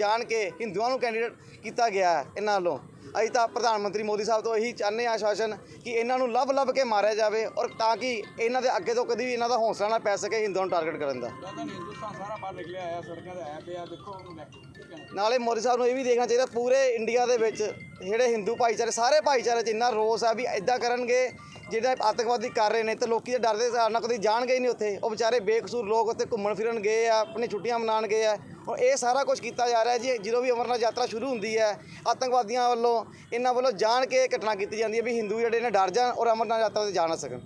ਕੇ ਹਿੰਦੂਆਂ ਨੂੰ ਕੈਂਡੀਡੇਟ ਕੀਤਾ ਗਿਆ ਹੈ ਇਹਨਾਂ ਵੱਲੋਂ। ਅਸੀਂ ਤਾਂ ਪ੍ਰਧਾਨ ਮੰਤਰੀ ਮੋਦੀ ਸਾਹਿਬ ਤੋਂ ਇਹੀ ਚਾਹੁੰਦੇ ਹਾਂ ਆਸ਼ਵਾਸਨ ਕਿ ਇਹਨਾਂ ਨੂੰ ਲੱਭ ਲੱਭ ਕੇ ਮਾਰਿਆ ਜਾਵੇ ਔਰ ਤਾਂ ਕਿ ਇਹਨਾਂ ਦੇ ਅੱਗੇ ਤੋਂ ਕਦੀ ਵੀ ਇਹਨਾਂ ਦਾ ਹੌਸਲਾ ਨਾ ਪੈ ਸਕੇ ਹਿੰਦੂਆਂ ਨੂੰ ਟਾਰਗੇਟ ਕਰਨ ਦਾ। ਨਾਲੇ ਮੋਦੀ ਸਾਹਿਬ ਨੂੰ ਇਹ ਵੀ ਦੇਖਣਾ ਚਾਹੀਦਾ ਪੂਰੇ ਇੰਡੀਆ ਦੇ ਵਿੱਚ ਜਿਹੜੇ ਹਿੰਦੂ ਭਾਈਚਾਰੇ ਸਾਰੇ ਭਾਈਚਾਰੇ 'ਚ ਇੰਨਾ ਰੋਸ ਆ ਵੀ ਇਦਾਂ ਕਰਨਗੇ ਜਿਹੜਾ ਆਤੰਕਵਾਦੀ ਕਰ ਰਹੇ ਨੇ ਤੇ ਲੋਕੀ ਤਾਂ ਡਰਦੇ ਨਾਲ ਕਦੀ ਜਾਣਗੇ ਹੀ ਨਹੀਂ ਉੱਥੇ। ਉਹ ਵਿਚਾਰੇ ਬੇਕਸੂਰ ਲੋਕ ਉੱਥੇ ਘੁੰਮਣ ਫਿਰਨ ਗਏ ਆ ਆਪਣੀ ਛੁੱਟੀਆਂ ਮਨਾਉਣ ਗਏ ਆ। ਹੁਣ ਇਹ ਸਾਰਾ ਕੁਝ ਕੀਤਾ ਜਾ ਰਿਹਾ ਜੀ ਜਦੋਂ ਵੀ ਅਮਰਨਾਥ ਯਾਤਰਾ ਸ਼ੁਰੂ ਹੁੰਦੀ ਹੈ ਆਤੰਕਵਾਦੀਆਂ ਵੱਲੋਂ ਇਹਨਾਂ ਵੱਲੋਂ ਜਾਣ ਕੇ ਘਟਨਾ ਕੀਤੀ ਜਾਂਦੀ ਹੈ ਵੀ ਹਿੰਦੂ ਜਿਹੜੇ ਨੇ ਡਰ ਜਾਣ ਔਰ ਅਮਰਨਾਥ ਯਾਤਰਾ ਤੇ ਜਾ ਨਾ ਸਕਣ।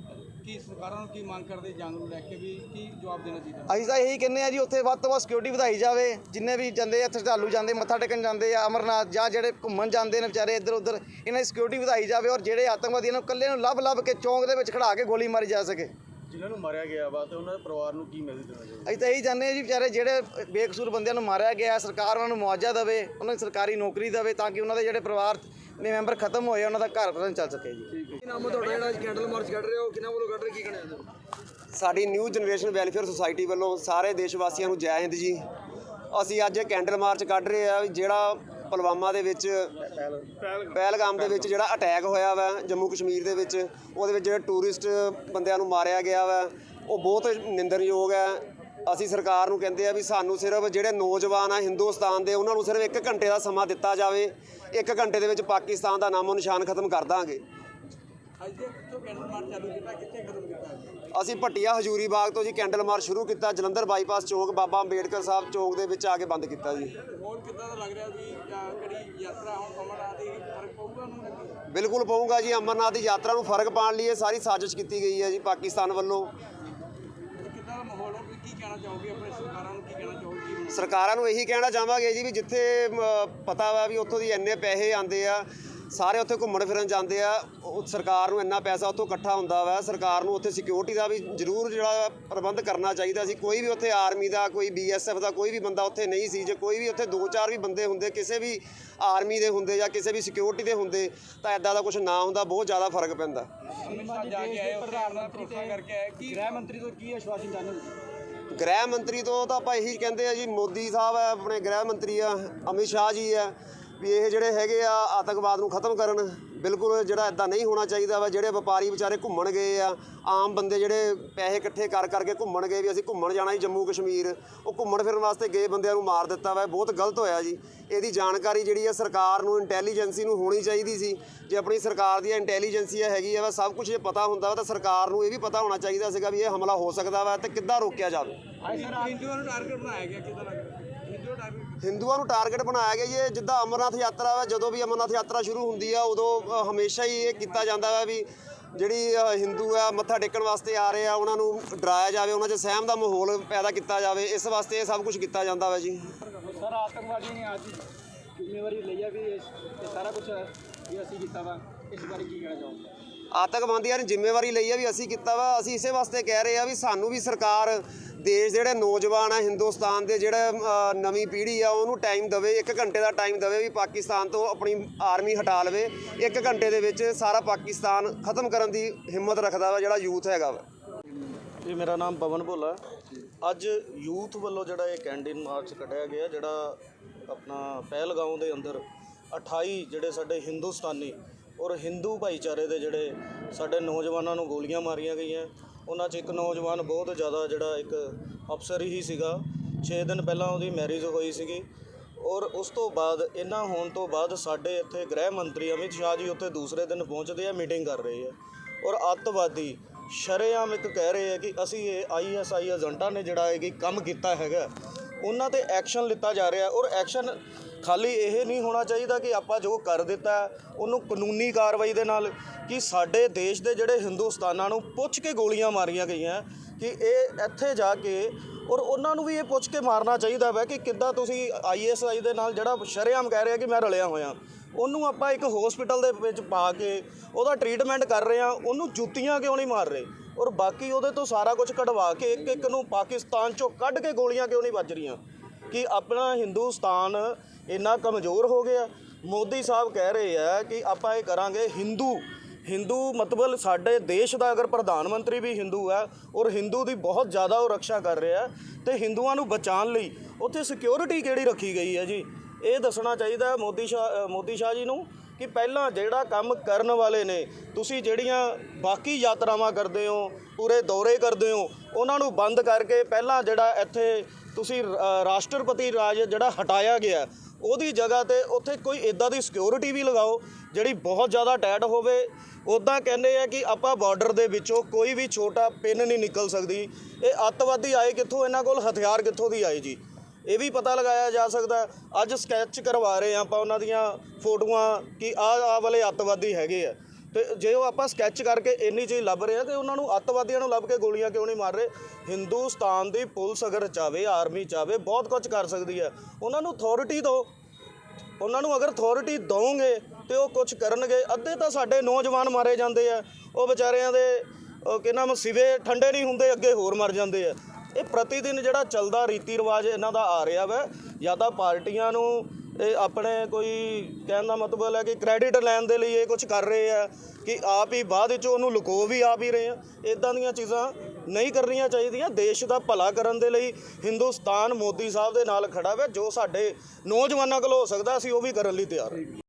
ਕੀ ਸਰਕਾਰਾਂ ਨੂੰ ਕੀ ਮੰਗ ਕਰਦੇ ਜੰਗ ਨੂੰ ਲੈ ਕੇ ਵੀ ਕੀ ਜਵਾਬ ਦੇਣਾ ਚਾਹੀਦਾ? ਅਸੀਂ ਤਾਂ ਇਹੀ ਕਹਿੰਦੇ ਆ ਜੀ ਉੱਥੇ ਵੱਧ ਤੋਂ ਵੱਧ ਸਿਕਿਉਰਿਟੀ ਵਧਾਈ ਜਾਵੇ ਜਿੰਨੇ ਵੀ ਜਾਂਦੇ ਆ ਸ਼ਰਧਾਲੂ ਜਾਂਦੇ ਮੱਥਾ ਟੇਕਣ ਜਾਂਦੇ ਆ ਅਮਰਨਾਥ ਜਾਂ ਜਿਹੜੇ ਘੁੰਮਣ ਜਾਂਦੇ ਨੇ ਵਿਚਾਰੇ ਇੱਧਰ ਉੱਧਰ ਇਹਨਾਂ ਦੀ ਸਿਕਿਉਰਿਟੀ ਵਧਾਈ ਜਾਵੇ ਔਰ ਜਿਹੜੇ ਆਤੰਕਵਾਦੀਆਂ ਨੂੰ ਇਕੱਲੇ ਨੂੰ ਲੱਭ ਲੱਭ ਕੇ ਚੌਂਕ ਦੇ ਵਿੱਚ ਖੜਾ ਕੇ ਗੋਲੀ ਮਾਰੀ ਜਾ ਸਕੇ। ਜਿਨ੍ਹਾਂ ਨੂੰ ਮਾਰਿਆ ਗਿਆ ਵਾ ਤੇ ਉਹਨਾਂ ਦੇ ਪਰਿਵਾਰ ਨੂੰ ਕੀ ਮੈਸੇਜ ਦੇਣਾ ਚਾਹੀਦਾ ਅਸੀਂ ਤਾਂ ਇਹੀ ਚਾਹੁੰਦੇ ਆ ਜੀ ਵਿਚਾਰੇ ਜਿਹੜੇ ਬੇਕਸੂਰ ਬੰਦਿਆਂ ਨੂੰ ਮਾਰਿਆ ਗਿਆ ਸਰਕਾਰ ਉਹਨਾਂ ਨੂੰ ਮੁਆਵਜ਼ਾ ਦੇਵੇ ਉਹਨਾਂ ਨੂੰ ਸਰਕਾਰੀ ਨੌਕਰੀ ਦੇਵੇ ਤਾਂ ਕਿ ਉਹਨਾਂ ਦੇ ਜਿਹੜੇ ਪਰਿਵਾਰ ਦੇ ਮੈਂਬਰ ਖਤਮ ਹੋਏ ਉਹਨਾਂ ਦਾ ਘਰ ਪਤਾ ਚੱਲ ਸਕੇ ਜੀ। ਕੀ ਨਾਮ ਹੈ ਤੁਹਾਡਾ ਜਿਹੜਾ ਕੈਂਡਲ ਮਾਰਚ ਕੱਢ ਰਹੇ ਹੋ? ਕਿਹਨਾਂ ਵੱਲੋਂ ਕੱਢ ਰਹੇ ਕੀ ਕਹਿਣਾ ਸਾਡੀ ਨਿਊ ਜਨਰੇਸ਼ਨ ਵੈਲਫੇਅਰ ਸੁਸਾਇਟੀ ਵੱਲੋਂ ਸਾਰੇ ਦੇਸ਼ ਵਾਸੀਆਂ ਨੂੰ ਜੈ ਹਿੰਦ ਜੀ। ਅਸੀਂ ਅੱਜ ਇਹ ਕੈਂਡਲ ਮਾਰਚ ਕੱਢ ਰਹੇ ਆ ਜਿਹੜਾ ਪੁਲਵਾਮਾ ਦੇ ਵਿੱਚ, ਪਹਿਲਗਾਮ ਦੇ ਵਿੱਚ ਜਿਹੜਾ ਅਟੈਕ ਹੋਇਆ ਵਾ, ਜੰਮੂ ਕਸ਼ਮੀਰ ਦੇ ਵਿੱਚ, ਉਹਦੇ ਵਿੱਚ ਜਿਹੜੇ ਟੂਰਿਸਟ ਬੰਦਿਆਂ ਨੂੰ ਮਾਰਿਆ ਗਿਆ ਵਾ, ਉਹ ਬਹੁਤ ਨਿੰਦਣਯੋਗ ਹੈ। ਅਸੀਂ ਸਰਕਾਰ ਨੂੰ ਕਹਿੰਦੇ ਆ ਵੀ ਸਾਨੂੰ ਸਿਰਫ ਜਿਹੜੇ ਨੌਜਵਾਨ ਆ ਹਿੰਦੁਸਤਾਨ ਦੇ, ਉਹਨਾਂ ਨੂੰ ਸਿਰਫ 1 ਘੰਟੇ ਦਾ ਸਮਾਂ ਦਿੱਤਾ ਜਾਵੇ। 1 ਘੰਟੇ ਦੇ ਵਿੱਚ ਪਾਕਿਸਤਾਨ ਦਾ ਨਾਮੋ ਨਿਸ਼ਾਨ ਖਤਮ ਕਰ ਦਾਂਗੇ। ਅਸੀਂ ਭੱਟੀਆ ਹਜੂਰੀ ਬਾਗ ਤੋਂ ਜੀ ਕੈਂਡਲ ਮਾਰਚ ਸ਼ੁਰੂ ਕੀਤਾ, ਜਲੰਧਰ ਬਾਈਪਾਸ ਚੌਂਕ, ਬਾਬਾ ਅੰਬੇਡਕਰ ਸਾਹਿਬ ਚੌਕ ਦੇ ਵਿੱਚ ਆ ਕੇ ਬੰਦ ਕੀਤਾ ਜੀ। ਕਿੱਦਾਂ ਦਾ ਲੱਗ ਰਿਹਾ ਵੀ ਜਾਂ ਕਿਹੜੀ ਯਾਤਰਾ ਹੁਣ ਅਮਰਨਾਥ ਦੀ ਫ਼ਰਕ ਪਊਗਾ ਉਹਨੂੰ ਲੱਗੀ ਬਿਲਕੁਲ ਪਊਗਾ ਜੀ ਅਮਰਨਾਥ ਦੀ ਯਾਤਰਾ ਨੂੰ ਫ਼ਰਕ ਪਾਉਣ ਲਈ ਇਹ ਸਾਰੀ ਸਾਜ਼ਿਸ਼ ਕੀਤੀ ਗਈ ਹੈ ਜੀ ਪਾਕਿਸਤਾਨ ਵੱਲੋਂ। ਤੇ ਕਿੱਦਾਂ ਦਾ ਮਾਹੌਲ ਹੋ? ਵੀ ਕੀ ਕਹਿਣਾ ਚਾਹੋਗੇ ਆਪਣੇ ਸਰਕਾਰਾਂ ਨੂੰ? ਕੀ ਕਹਿਣਾ ਚਾਹੋਗੇ? ਕੀ ਹੋਣਾ? ਸਰਕਾਰਾਂ ਨੂੰ ਇਹੀ ਕਹਿਣਾ ਚਾਹਾਂਗੇ ਜੀ ਵੀ ਜਿੱਥੇ ਪਤਾ ਵਾ ਵੀ ਉੱਥੋਂ ਦੀ ਇੰਨੇ ਪੈਸੇ ਆਉਂਦੇ ਆ ਸਾਰੇ ਉੱਥੇ ਘੁੰਮਣ ਫਿਰਨ ਜਾਂਦੇ ਆ ਉਹ ਸਰਕਾਰ ਨੂੰ ਇੰਨਾ ਪੈਸਾ ਉੱਥੋਂ ਇਕੱਠਾ ਹੁੰਦਾ ਵਾ ਸਰਕਾਰ ਨੂੰ ਉੱਥੇ ਸਿਕਿਉਰਿਟੀ ਦਾ ਵੀ ਜ਼ਰੂਰ ਜਿਹੜਾ ਪ੍ਰਬੰਧ ਕਰਨਾ ਚਾਹੀਦਾ ਸੀ। ਕੋਈ ਵੀ ਉੱਥੇ ਆਰਮੀ ਦਾ ਕੋਈ ਬੀਐਸਐਫ ਦਾ ਕੋਈ ਵੀ ਬੰਦਾ ਉੱਥੇ ਨਹੀਂ ਸੀ ਜੇ ਕੋਈ ਵੀ ਉੱਥੇ ਦੋ ਚਾਰ ਵੀ ਬੰਦੇ ਹੁੰਦੇ ਕਿਸੇ ਵੀ ਆਰਮੀ ਦੇ ਹੁੰਦੇ ਜਾਂ ਕਿਸੇ ਵੀ ਸਿਕਿਉਰਿਟੀ ਦੇ ਹੁੰਦੇ ਤਾਂ ਐਦਾਂ ਦਾ ਕੁਝ ਨਾ ਹੁੰਦਾ ਬਹੁਤ ਜ਼ਿਆਦਾ ਫ਼ਰਕ ਪੈਂਦਾ। ਅਮਿਤ ਸ਼ਾਹ ਜਾ ਕੇ ਆਏ ਪ੍ਰਧਾਨ ਮੰਤਰੀ ਭਰੋਸਾ ਕਰਕੇ ਆਏ ਕੀ ਗ੍ਰਹਿ ਮੰਤਰੀ ਤੋਂ ਕੀ ਆਸ਼ਵਾਸਨ ਚਾਹੁੰਦੇ ਗ੍ਰਹਿ ਮੰਤਰੀ ਤੋਂ ਤਾਂ ਆਪਾਂ ਇਹੀ ਕਹਿੰਦੇ ਆ ਜੀ ਮੋਦੀ ਸਾਹਿਬ ਹੈ ਆਪਣੇ ਗ੍ਰਹਿ ਮੰਤਰੀ ਆ ਅਮਿਤ ਸ਼ਾਹ ਜੀ ਆ ਵੀ ਇਹ ਜਿਹੜੇ ਹੈਗੇ ਆ ਆਤੰਕਵਾਦ ਨੂੰ ਖਤਮ ਕਰਨ ਬਿਲਕੁਲ ਜਿਹੜਾ ਇਦਾਂ ਨਹੀਂ ਹੋਣਾ ਚਾਹੀਦਾ ਵਾ ਜਿਹੜੇ ਵਪਾਰੀ ਵਿਚਾਰੇ ਘੁੰਮਣ ਗਏ ਆ ਆਮ ਬੰਦੇ ਜਿਹੜੇ ਪੈਸੇ ਇਕੱਠੇ ਕਰ ਕਰਕੇ ਘੁੰਮਣ ਗਏ ਵੀ ਅਸੀਂ ਘੁੰਮਣ ਜਾਣਾ ਜੀ ਜੰਮੂ ਕਸ਼ਮੀਰ ਉਹ ਘੁੰਮਣ ਫਿਰਨ ਵਾਸਤੇ ਗਏ ਬੰਦਿਆਂ ਨੂੰ ਮਾਰ ਦਿੱਤਾ ਵਾ ਇਹ ਬਹੁਤ ਗਲਤ ਹੋਇਆ ਜੀ। ਇਹਦੀ ਜਾਣਕਾਰੀ ਜਿਹੜੀ ਆ ਸਰਕਾਰ ਨੂੰ ਇੰਟੈਲੀਜੈਂਸੀ ਨੂੰ ਹੋਣੀ ਚਾਹੀਦੀ ਸੀ। ਜੇ ਆਪਣੀ ਸਰਕਾਰ ਦੀ ਇੰਟੈਲੀਜੈਂਸੀ ਹੈਗੀ ਆ ਵਾ ਸਭ ਕੁਝ ਜੇ ਪਤਾ ਹੁੰਦਾ ਵਾ ਤਾਂ ਸਰਕਾਰ ਨੂੰ ਇਹ ਵੀ ਪਤਾ ਹੋਣਾ ਚਾਹੀਦਾ ਸੀਗਾ ਵੀ ਇਹ ਹਮਲਾ ਹੋ ਸਕਦਾ ਵਾ ਤੇ ਕਿੱਦਾਂ ਰੋਕਿਆ ਜਾਵੇ। ਹਿੰਦੂਆਂ ਨੂੰ ਟਾਰਗੇਟ ਬਣਾਇਆ ਗਿਆ ਕਿੱਦਾਂ ਲੱਗ ਰਿਹਾ ਹਿੰਦੂਆਂ ਨੂੰ ਟਾਰਗੇਟ ਬਣਾਇਆ ਗਿਆ ਜੀ। ਇਹ ਜਿੱਦਾਂ ਅਮਰਨਾਥ ਯਾਤਰਾ ਵਾ ਜਦੋਂ ਵੀ ਅਮਰਨਾਥ ਯਾਤਰਾ ਸ਼ੁਰੂ ਹੁੰਦੀ ਆ ਉਦੋਂ ਅ, ਹਮੇਸ਼ਾ ਹੀ ਇਹ ਕੀਤਾ ਜਾਂਦਾ ਵਾ ਵੀ ਜਿਹੜੀ ਅ, ਹਿੰਦੂ ਆ ਮੱਥਾ ਟੇਕਣ ਵਾਸਤੇ ਆ ਰਹੇ ਆ ਉਹਨਾਂ ਨੂੰ ਡਰਾਇਆ ਜਾਵੇ ਉਹਨਾਂ 'ਚ ਸਹਿਮ ਦਾ ਮਾਹੌਲ ਪੈਦਾ ਕੀਤਾ ਜਾਵੇ ਇਸ ਵਾਸਤੇ ਇਹ ਸਭ ਕੁਝ ਕੀਤਾ ਜਾਂਦਾ ਵਾ ਜੀ। ਸਰ ਆਤੰਕਵਾਦੀਆਂ ਨੇ ਅੱਜ ਜ਼ਿੰਮੇਵਾਰੀ ਲਈ ਆ ਵੀ ਇਹ ਇਹ ਸਾਰਾ ਕੁਝ ਇਹ ਅਸੀਂ ਕੀਤਾ ਵਾ। ਇਸ ਬਾਰੇ ਕੀ ਕਹਿਣਾ ਚਾਹੋਗੇ? ਆਤੰਕਵਾਦੀਆਂ ਨੇ ਜ਼ਿੰਮੇਵਾਰੀ ਲਈ ਆ ਵੀ ਅਸੀਂ ਕੀਤਾ ਵਾ। ਅਸੀਂ ਇਸੇ ਵਾਸਤੇ ਕਹਿ ਰਹੇ ਆ ਵੀ ਸਾਨੂੰ ਵੀ ਸਰਕਾਰ ਦੇਸ਼ ਦੇ ਜਿਹੜੇ ਨੌਜਵਾਨ ਆ, ਹਿੰਦੁਸਤਾਨ ਦੇ ਜਿਹੜੇ ਨਵੀਂ ਪੀੜ੍ਹੀ ਆ, ਉਹਨੂੰ ਟਾਈਮ ਦੇਵੇ 1 ਘੰਟੇ ਦਾ ਟਾਈਮ ਦੇਵੇ ਵੀ ਪਾਕਿਸਤਾਨ ਤੋਂ ਆਪਣੀ ਆਰਮੀ ਹਟਾ ਲਵੇ। 1 ਘੰਟੇ ਦੇ ਵਿੱਚ ਸਾਰਾ ਪਾਕਿਸਤਾਨ ਖਤਮ ਕਰਨ ਦੀ ਹਿੰਮਤ ਰੱਖਦਾ ਵਾ, ਜਿਹੜਾ ਯੂਥ ਹੈਗਾ ਵਾ। ਜੀ, ਮੇਰਾ ਨਾਮ ਪਵਨ ਭੋਲਾ ਅੱਜ ਯੂਥ ਵੱਲੋਂ ਜਿਹੜਾ ਇਹ ਕੈਂਡੀਨ ਮਾਰਚ ਕੱਢਿਆ ਗਿਆ, ਜਿਹੜਾ ਆਪਣਾ ਪਹਿਲਗਾਉਂ ਦੇ ਅੰਦਰ 28 ਜਿਹੜੇ ਸਾਡੇ ਹਿੰਦੁਸਤਾਨੀ ਔਰ ਹਿੰਦੂ ਭਾਈਚਾਰੇ ਦੇ ਜਿਹੜੇ ਸਾਡੇ ਨੌਜਵਾਨਾਂ ਨੂੰ ਗੋਲੀਆਂ ਮਾਰੀਆਂ ਗਈਆਂ, ਉਹਨਾਂ 'ਚ ਇੱਕ ਨੌਜਵਾਨ ਬਹੁਤ ਜ਼ਿਆਦਾ ਜਿਹੜਾ ਇੱਕ ਅਫਸਰ ਹੀ ਸੀਗਾ। 6 ਦਿਨ ਪਹਿਲਾਂ ਉਹਦੀ ਮੈਰਿਜ ਹੋਈ ਸੀਗੀ ਔਰ ਉਸ ਤੋਂ ਬਾਅਦ ਇਹਨਾਂ ਹੋਣ ਤੋਂ ਬਾਅਦ ਸਾਡੇ ਇੱਥੇ ਗ੍ਰਹਿ ਮੰਤਰੀ ਅਮਿਤ ਸ਼ਾਹ ਜੀ ਉੱਥੇ ਦੂਸਰੇ ਦਿਨ ਪਹੁੰਚਦੇ ਆ ਮੀਟਿੰਗ ਕਰ ਰਹੇ ਆ। ਔਰ ਅੱਤਵਾਦੀ ਸ਼ਰੇਆਮ ਇੱਕ ਕਹਿ ਰਹੇ ਆ ਕਿ ਅਸੀਂ ਇਹ ਆਈਐਸਆਈ ਏਜੰਟਾਂ ਨੇ ਜਿਹੜਾ ਇਹ ਕਿ ਕੰਮ ਕੀਤਾ ਹੈਗਾ ਉਹਨਾਂ ਤੇ ਐਕਸ਼ਨ ਲਿੱਤਾ ਜਾ ਰਿਹਾ ਔਰ ਐਕਸ਼ਨ ਖਾਲੀ ਇਹ ਨਹੀਂ ਹੋਣਾ ਚਾਹੀਦਾ ਕਿ ਆਪਾਂ ਜੋ ਕਰ ਦਿੱਤਾ ਉਹਨੂੰ ਕਾਨੂੰਨੀ ਕਾਰਵਾਈ ਦੇ ਨਾਲ ਕਿ ਸਾਡੇ ਦੇਸ਼ ਦੇ ਜਿਹੜੇ ਹਿੰਦੁਸਤਾਨਾਂ ਨੂੰ ਪੁੱਛ ਕੇ ਗੋਲੀਆਂ ਮਾਰੀਆਂ ਗਈਆਂ ਕਿ ਇਹ ਇੱਥੇ ਜਾ ਕੇ ਔਰ ਉਹਨਾਂ ਨੂੰ ਵੀ ਇਹ ਪੁੱਛ ਕੇ ਮਾਰਨਾ ਚਾਹੀਦਾ ਵੈ ਕਿ ਕਿੱਦਾਂ ਤੁਸੀਂ ਆਈਐਸਆਈ ਦੇ ਨਾਲ ਜਿਹੜਾ ਸ਼ਰੇਆਮ ਕਹਿ ਰਿਹਾ ਕਿ ਮੈਂ ਰਲਿਆ ਹੋਇਆ। ਉਹਨੂੰ ਆਪਾਂ ਇੱਕ ਹਸਪੀਟਲ ਦੇ ਵਿੱਚ ਪਾ ਕੇ ਉਹਦਾ ਟ੍ਰੀਟਮੈਂਟ ਕਰ ਰਹੇ ਆ ਉਹਨੂੰ ਜੁੱਤੀਆਂ ਕਿਉਂ ਨਹੀਂ ਮਾਰ ਰਹੇ? ਔਰ ਬਾਕੀ ਉਹਦੇ ਤੋਂ ਸਾਰਾ ਕੁਝ ਕਢਵਾ ਕੇ ਇੱਕ ਇੱਕ ਨੂੰ ਪਾਕਿਸਤਾਨ ਚੋਂ ਕੱਢ ਕੇ ਗੋਲੀਆਂ ਕਿਉਂ ਨਹੀਂ ਵੱਜ ਰਹੀਆਂ? ਕਿ ਆਪਣਾ ਹਿੰਦੁਸਤਾਨ ਇੰਨਾ ਕਮਜ਼ੋਰ ਹੋ ਗਿਆ। ਮੋਦੀ ਸਾਹਿਬ ਕਹਿ ਰਹੇ ਆ ਕਿ ਆਪਾਂ ਇਹ ਕਰਾਂਗੇ ਹਿੰਦੂ। ਹਿੰਦੂ ਮਤਲਬ ਸਾਡੇ ਦੇਸ਼ ਦਾ ਅਗਰ ਪ੍ਰਧਾਨ ਮੰਤਰੀ ਵੀ ਹਿੰਦੂ ਹੈ ਔਰ ਹਿੰਦੂ ਦੀ ਬਹੁਤ ਜ਼ਿਆਦਾ ਉਹ ਰੱਖਿਆ ਕਰ ਰਿਹਾ ਹੈ ਤੇ ਹਿੰਦੂਆਂ ਨੂੰ ਬਚਾਉਣ ਲਈ ਉੱਥੇ ਸਿਕਿਉਰਿਟੀ ਕਿਹੜੀ ਰੱਖੀ ਗਈ ਹੈ ਜੀ? ਇਹ ਦੱਸਣਾ ਚਾਹੀਦਾ ਮੋਦੀ ਸ਼ਾਹ ਮੋਦੀ ਸ਼ਾਹ ਜੀ ਨੂੰ। ਕਿ ਪਹਿਲਾਂ ਜਿਹੜਾ ਕੰਮ ਕਰਨ ਵਾਲੇ ਨੇ, ਤੁਸੀਂ ਜਿਹੜੀਆਂ ਬਾਕੀ ਯਾਤਰਾਵਾਂ ਕਰਦੇ ਹੋ, ਪੂਰੇ ਦੌਰੇ ਕਰਦੇ ਹੋ, ਉਹਨਾਂ ਨੂੰ ਬੰਦ ਕਰਕੇ ਪਹਿਲਾਂ ਜਿਹੜਾ ਇੱਥੇ ਤੁਸੀਂ ਰਾਸ਼ਟਰਪਤੀ ਰਾਜ ਜਿਹੜਾ ਹਟਾਇਆ ਗਿਆ, ਉਹਦੀ ਜਗ੍ਹਾ ਤੇ ਉੱਥੇ ਕੋਈ ਇਦਾਂ ਦੀ ਸਿਕਿਉਰਿਟੀ ਵੀ ਲਗਾਓ, ਜਿਹੜੀ ਬਹੁਤ ਜ਼ਿਆਦਾ ਟਾਈਟ ਹੋਵੇ। ਉਦਾਂ ਕਹਿੰਦੇ ਆ ਕਿ ਆਪਾਂ ਬਾਰਡਰ ਦੇ ਵਿੱਚੋਂ ਕੋਈ ਵੀ ਛੋਟਾ ਪਿੰਨ ਨਹੀਂ ਨਿਕਲ ਸਕਦੀ। ਇਹ ਅੱਤਵਾਦੀ ਆਏ ਕਿੱਥੋਂ? ਇਹਨਾਂ ਕੋਲ ਹਥਿਆਰ ਕਿੱਥੋਂ ਦੀ ਆਏ ਜੀ? ਇਹ ਵੀ ਪਤਾ ਲਗਾਇਆ ਜਾ ਸਕਦਾ ਅੱਜ ਸਕੈਚ ਕਰਵਾ ਰਹੇ ਹਾਂ ਆਪਾਂ ਉਹਨਾਂ ਦੀਆਂ ਫੋਟੋਆਂ ਕਿ ਆਹ ਆਹ ਵਾਲੇ ਅੱਤਵਾਦੀ ਹੈਗੇ ਆ। ਤੇ ਜੇ ਉਹ ਆਪਾਂ ਸਕੈਚ ਕਰਕੇ ਇੰਨੀ ਚੀਜ਼ ਲੱਭ ਰਹੇ ਆ ਤੇ ਉਹਨਾਂ ਨੂੰ ਅੱਤਵਾਦੀਆਂ ਨੂੰ ਲੱਭ ਕੇ ਗੋਲੀਆਂ ਕਿਉਂ ਨਹੀਂ ਮਾਰ ਰਹੇ? ਹਿੰਦੁਸਤਾਨ ਦੀ ਪੁਲਿਸ ਅਗਰ ਚਾਵੇ ਆਰਮੀ ਚਾਵੇ, ਬਹੁਤ ਕੁਝ ਕਰ ਸਕਦੀ ਹੈ। ਉਹਨਾਂ ਨੂੰ ਅਥਾਰਟੀ ਦਿਓ। ਉਹਨਾਂ ਨੂੰ ਅਗਰ ਅਥਾਰਟੀ ਦਵੋਗੇ ਤੇ ਉਹ ਕੁਝ ਕਰਨਗੇ, ਅੱਧੇ ਤਾਂ ਸਾਡੇ ਨੌਜਵਾਨ ਮਾਰੇ ਜਾਂਦੇ ਆ। ਉਹ ਵਿਚਾਰਿਆਂ ਦੇ, ਉਹ ਕਿ ਨਾਮ ਸਿਵੇ ਠੰਡੇ ਨਹੀਂ ਹੁੰਦੇ, ਅੱਗੇ ਹੋਰ ਮਰ ਜਾਂਦੇ ਆ। ਇਹ ਪ੍ਰਤੀ ਦਿਨ ਜਿਹੜਾ ਚੱਲਦਾ ਰੀਤੀ ਰਿਵਾਜ ਇਹਨਾਂ ਦਾ ਆ ਰਿਹਾ ਵਾ, ਜਾਂ ਤਾਂ ਪਾਰਟੀਆਂ ਨੂੰ ਇਹ ਆਪਣੇ ਕੋਈ ਕਹਿਣ ਦਾ ਮਤਲਬ ਹੈ ਕਿ ਕ੍ਰੈਡਿਟ ਲੈਣ ਦੇ ਲਈ ਇਹ ਕੁਝ ਕਰ ਰਹੇ ਆ, ਕਿ ਆਪ ਹੀ ਬਾਅਦ ਵਿੱਚ ਉਹਨੂੰ ਲੁਕੋ ਵੀ ਆਪ ਹੀ ਰਹੇ ਆ। ਇਦਾਂ ਦੀਆਂ ਚੀਜ਼ਾਂ ਨਹੀਂ ਕਰਨੀਆਂ ਚਾਹੀਦੀਆਂ। ਦੇਸ਼ ਦਾ ਭਲਾ ਕਰਨ ਦੇ ਲਈ ਹਿੰਦੁਸਤਾਨ ਮੋਦੀ ਸਾਹਿਬ ਦੇ ਨਾਲ ਖੜਾ ਵਾ, ਜੋ ਸਾਡੇ ਨੌਜਵਾਨਾਂ ਕੋਲ ਹੋ ਸਕਦਾ, ਅਸੀਂ ਉਹ ਵੀ ਕਰਨ ਲਈ ਤਿਆਰ ਹਾਂ।